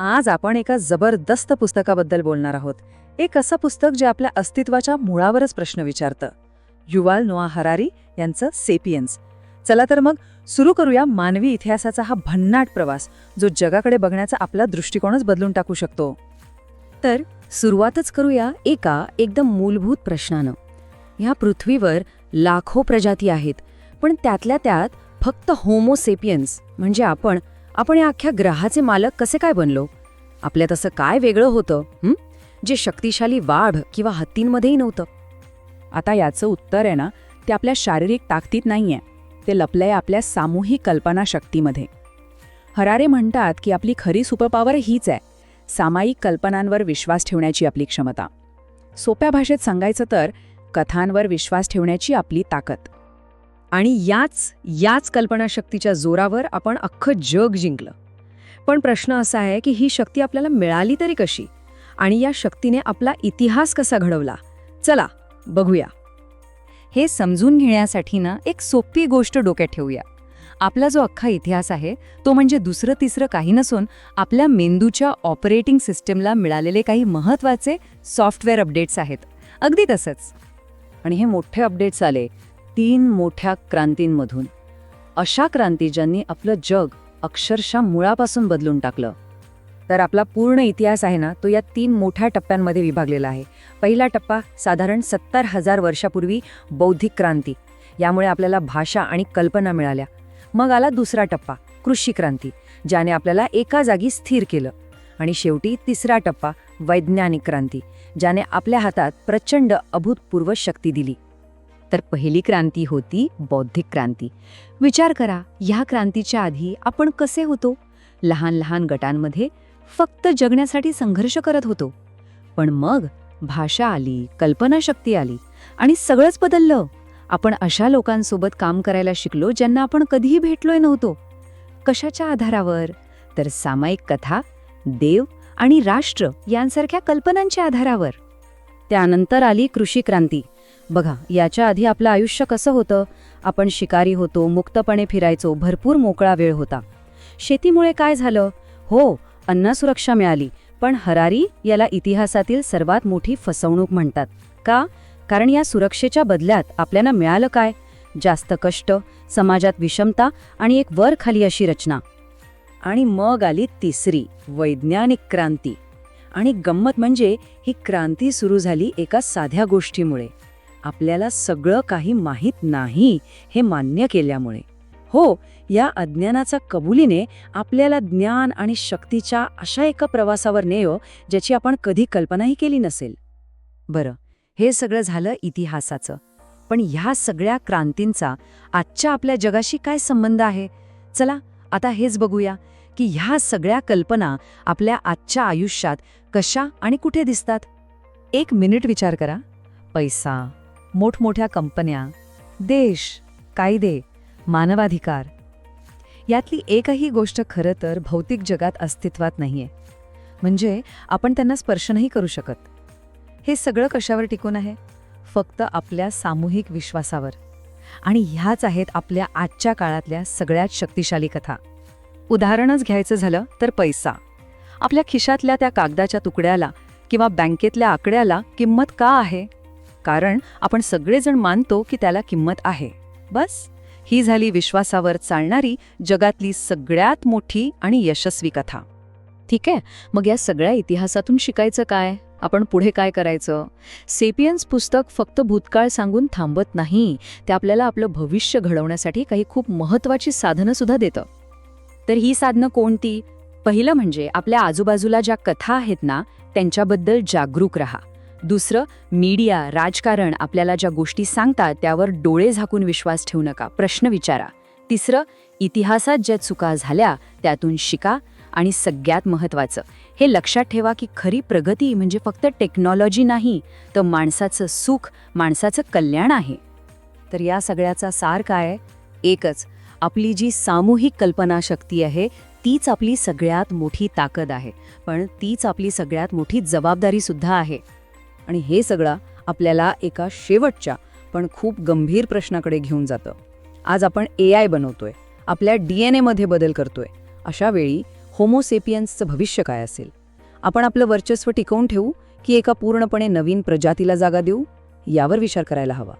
आज आपण एका जबरदस्त पुस्तकाबद्दल बोलणार आहोत. एक असं पुस्तक जे आपल्या अस्तित्वाच्या मुळावरच प्रश्न विचारतं. युवाल नोआ हरारी यांचं सेपियन्स. चला तर मग सुरू करूया मानवी इतिहासाचा हा भन्नाट प्रवास जो जगाकडे बघण्याचा आपला दृष्टिकोनच बदलून टाकू शकतो. तर सुरुवातच करूया एका एकदम मूलभूत प्रश्नानं. ह्या पृथ्वीवर लाखो प्रजाती आहेत पण त्यातल्या त्यात फक्त होमोसेपियन्स म्हणजे आपण आपण या अख्ख्या ग्रहाचे मालक कसे काय बनलो? आपल्यात असं काय वेगळं होतं जे शक्तिशाली वाढ किंवा हत्तींमध्येही नव्हतं. आता याचं उत्तर आहे ना ते आपल्या शारीरिक ताकदीत नाहीये. ते लपलंय आपल्या सामूहिक कल्पनाशक्तीमध्ये हरारे म्हणतात की आपली खरी सुपरपॉवर हीच आहे सामायिक कल्पनांवर विश्वास ठेवण्याची आपली क्षमता. सोप्या भाषेत सांगायचं तर कथांवर विश्वास ठेवण्याची आपली ताकद. आणि याच याच कल्पनाशक्तीच्या जोरावर आपण अख्खं जग जिंकलं. पण प्रश्न असा आहे की ही शक्ती आपल्याला मिळाली तरी कशी? आणि या शक्तीने आपला इतिहास कसा घडवला? चला बघूया. हे समजून घेण्यासाठी ना एक सोपी गोष्ट डोक्यात ठेवूया. आपला जो अख्खा इतिहास आहे तो म्हणजे दुसरं तिसरं काही नसून आपल्या मेंदूच्या ऑपरेटिंग सिस्टमला मिळालेले काही महत्त्वाचे सॉफ्टवेअर अपडेट्स आहेत. अगदी तसंच. आणि हे मोठे अपडेट्स आले तीन मोठ्या क्रांतींमधून. अशा क्रांती ज्यांनी आपलं जग अक्षरशः मुळापासून बदलून टाकलं. तर आपला पूर्ण इतिहास आहे ना तो या तीन मोठ्या टप्प्यांमध्ये विभागलेला आहे. पहिला टप्पा साधारण सत्तर हजार वर्षापूर्वी बौद्धिक क्रांती. यामुळे आपल्याला भाषा आणि कल्पना मिळाल्या. मग आला दुसरा टप्पा कृषी क्रांती ज्याने आपल्याला एका जागी स्थिर केलं. आणि शेवटी तिसरा टप्पा वैज्ञानिक क्रांती ज्याने आपल्या हातात प्रचंड अभूतपूर्व शक्ती दिली. तर पहिली क्रांती होती बौद्धिक क्रांती. विचार करा ह्या क्रांतीच्या आधी आपण कसे होतो? लहान लहान गटांमध्ये फक्त जगण्यासाठी संघर्ष करत होतो. पण मग भाषा आली कल्पनाशक्ती आली आणि सगळंच बदललं. आपण अशा लोकांसोबत काम करायला शिकलो ज्यांना आपण कधीही भेटलोय नव्हतो. कशाच्या आधारावर? तर सामायिक कथा देव आणि राष्ट्र यांसारख्या कल्पनांच्या आधारावर. त्यानंतर आली कृषी क्रांती. बघा याच्या आधी आपलं आयुष्य कसं होतं? आपण शिकारी होतो मुक्तपणे फिरायचो भरपूर मोकळा वेळ होता. शेतीमुळे काय झालं? हो अन्नसुरक्षा मिळाली पण हरारी याला इतिहासातील सर्वात मोठी फसवणूक म्हणतात. का? कारण या सुरक्षेच्या बदल्यात आपल्याला मिळालं काय? जास्त कष्ट समाजात विषमता आणि एक वर खाली अशी रचना. आणि मग आली तिसरी वैज्ञानिक क्रांती. आणि गंमत म्हणजे ही क्रांती सुरू झाली एका साध्या गोष्टीमुळे. आपल्याला सगळं काही माहीत नाही हे मान्य केल्यामुळे. हो या अज्ञानाचा कबुलीने आपल्याला ज्ञान आणि शक्तीच्या अशा एका प्रवासावर नेयो ज्याची आपण कधी कल्पनाही केली नसेल. बरं हे सगळं झालं इतिहासाचं. पण ह्या सगळ्या क्रांतींचा आजच्या आपल्या जगाशी काय संबंध आहे? चला आता हेच बघूया की ह्या सगळ्या कल्पना आपल्या आजच्या आयुष्यात कशा आणि कुठे दिसतात? एक मिनिट विचार करा. पैसा मोठमोठ्या कंपन्या देश कायदे मानवाधिकार. यातली एकही गोष्ट खरं तर भौतिक जगात अस्तित्वात नाहीये. म्हणजे आपण त्यांना स्पर्श नाही करू शकत. हे सगळं कशावर टिकून आहे? फक्त आपल्या सामूहिक विश्वासावर. आणि ह्याच आहेत आपल्या आजच्या काळातल्या सगळ्यात शक्तिशाली कथा. उदाहरणच घ्यायचं झालं तर पैसा. आपल्या खिशातल्या त्या कागदाच्या तुकड्याला किंवा बँकेतल्या आकड्याला किंमत का आहे? कारण आपण सगळेजण मानतो की त्याला किंमत आहे. बस. ही झाली विश्वासावर चालणारी जगातली सगळ्यात मोठी आणि यशस्वी कथा. ठीक आहे? मग या सगळ्या इतिहासातून शिकायचं काय? आपण पुढे काय करायचं? सेपियन्स पुस्तक फक्त भूतकाळ सांगून थांबत नाही ते आपल्याला आपलं भविष्य घडवण्यासाठी काही खूप महत्त्वाची साधनं सुद्धा देतं. तर ही साधनं कोणती? पहिलं म्हणजे आपल्या आजूबाजूला ज्या कथा आहेत ना त्यांच्याबद्दल जागरूक राहा. दुसरं मीडिया राजकारण आपल्याला ज्या गोष्टी सांगतात त्यावर डोळे झाकून विश्वास ठेवू नका. प्रश्न विचारा. तिसरं इतिहासात ज्या चुका झाल्या त्यातून शिका आणि सगळ्यात महत्त्वाचं हे लक्षात ठेवा की खरी प्रगती म्हणजे फक्त टेक्नॉलॉजी नाही तर माणसाचं सुख माणसाचं कल्याण आहे. तर या सगळ्याचा सार काय एकच आपली जी सामूहिक कल्पनाशक्ती आहे तीच आपली सगळ्यात मोठी ताकद आहे. पण तीच आपली सगळ्यात मोठी जबाबदारीसुद्धा आहे. आणि हे सगळं आपल्याला एका शेवटच्या पण खूप गंभीर प्रश्नाकडे घेऊन जातं. आज आपण ए आय बनवतोय. आपल्या डी एन एमध्ये बदल करतोय. अशा वेळी होमोसेपियन्सचं भविष्य काय असेल? आपण आपलं वर्चस्व टिकवून ठेवू की एका पूर्णपणे नवीन प्रजातीला जागा देऊ? यावर विचार करायला हवा.